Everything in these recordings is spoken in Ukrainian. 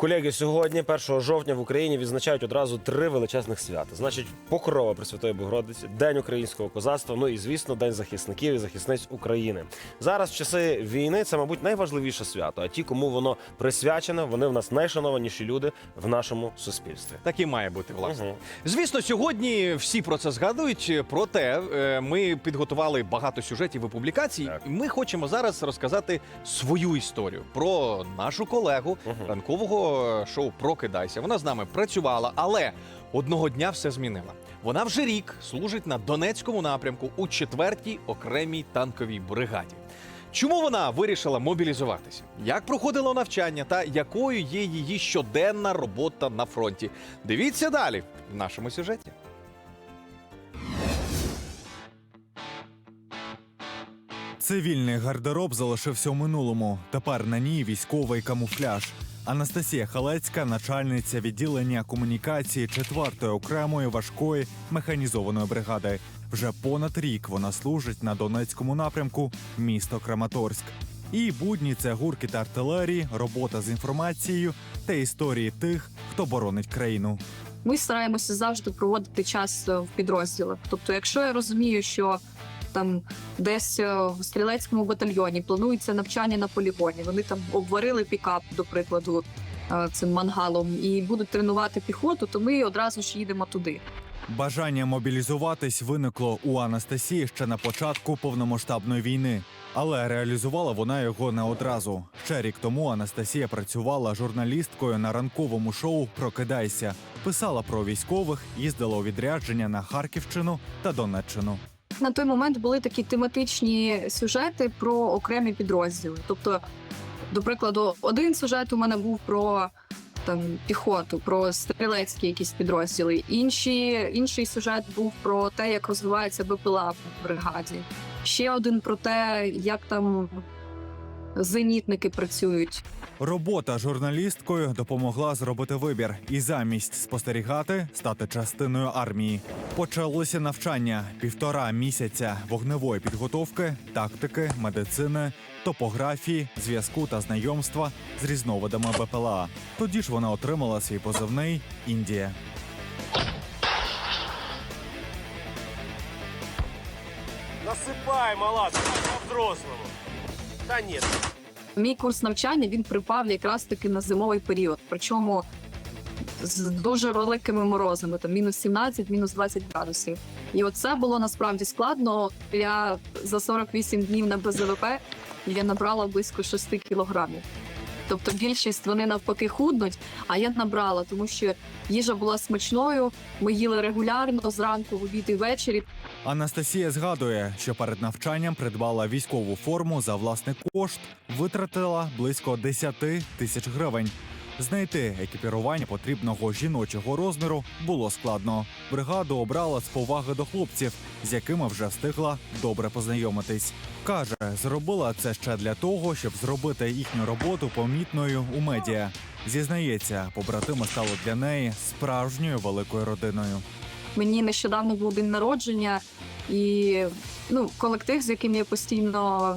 Колеги, сьогодні, 1 жовтня, в Україні відзначають одразу три величезних свята. Значить, Покрова Пресвятої Богородиці, День українського козацтва, ну і звісно, День захисників і захисниць України. Зараз в часи війни це, мабуть, найважливіше свято. А ті, кому воно присвячене, вони в нас найшанованіші люди в нашому суспільстві. Так і має бути, власне. Мгм. Звісно, сьогодні всі про це згадують. Проте е, ми підготували багато сюжетів і публікацій. Так. Ми хочемо зараз розказати свою історію про нашу колегу Мгм. ранкового шоу Прокидайся. Вона з нами працювала, але одного дня все змінила. Вона вже рік служить на Донецькому напрямку у 4-й окремій танковій бригаді. Чому вона вирішила мобілізуватися? Як проходило навчання та якою є її щоденна робота на фронті? Дивіться далі в нашому сюжеті. Цивільний гардероб залишився у минулому. Тепер на ній військовий камуфляж. Анастасія Халецька, начальниця відділення комунікації 4-ї окремої важкої механізованої бригади. Вже понад рік вона служить на Донецькому напрямку, місто Краматорськ. Її будні це гуркіт артилерії, робота з інформацією та історії тих, хто боронить країну. Ми стараємося завжди проводити час е, в підрозділах. Тобто, якщо я розумію, що там десь е, в стрілецькому батальйоні планується навчання на полігоні, вони там обварили пікап, до прикладу, е, цим мангалом, і будуть тренувати піхоту, то ми одразу ж їдемо туди. Бажання мобілізуватись виникло у Анастасії ще на початку повномасштабної війни, але реалізувала вона його не одразу. Ще рік тому Анастасія працювала журналісткою на ранковому шоу Прокидайся, писала про військових, їздила у відрядження на Харківщину та Донеччину. На той момент були такі тематичні сюжети про окремі підрозділи. Тобто, до прикладу, один сюжет у мене був про там піхоту, про стрілецькі якісь підрозділи. Інші, інший сюжет був про те, як розвивається БПЛА в бригаді. Ще один про те, як там зенітники працюють. Робота журналісткою допомогла зробити вибір і замість спостерігати стати частиною армії. Почалося навчання півтора місяця вогневої підготовки, тактики, медицини, топографії, зв'язку та знайомства з різновидами БПЛА. Тоді ж вона отримала свій позивний Індія. Насипай, мала, по-взрослому. Та. Мій курс навчання він припав якраз таки на зимовий період. Причому з дуже великими морозами, там мінус 17, мінус 20 градусів. І оце було насправді складно. Я за 48 днів на БЗВП я набрала близько 6 кілограмів. Тобто більшість вони навпаки худнуть, а я набрала, тому що їжа була смачною. Ми їли регулярно зранку, в обід і ввечері. Анастасія згадує, що перед навчанням придбала військову форму за власний кошт, витратила близько 10 тисяч гривень. Знайти екіпірування потрібного жіночого розміру було складно. Бригаду обрала з поваги до хлопців, з якими вже встигла добре познайомитись. Каже, зробила це ще для того, щоб зробити їхню роботу помітною у медіа. Зізнається, побратими стали для неї справжньою великою родиною. Мені нещодавно був день народження, і ну, колектив, з яким я постійно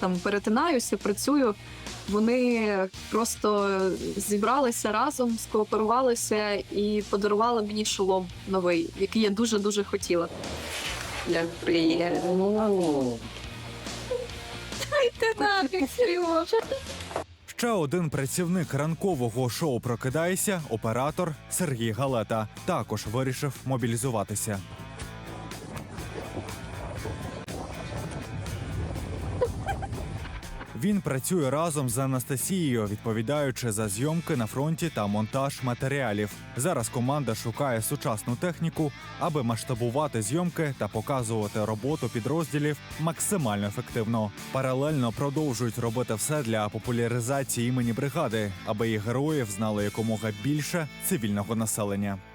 там перетинаюся, працюю. Вони просто зібралися разом, скооперувалися і подарували мені шолом новий, який я дуже дуже хотіла. Як приємно. Нафіг, Сережа. Ще один працівник ранкового шоу Прокидайся, оператор Сергій Галета, також вирішив мобілізуватися. Він працює разом з Анастасією, відповідаючи за зйомки на фронті та монтаж матеріалів. Зараз команда шукає сучасну техніку, аби масштабувати зйомки та показувати роботу підрозділів максимально ефективно. Паралельно продовжують робити все для популяризації імені бригади, аби їх героїв знали якомога більше цивільного населення.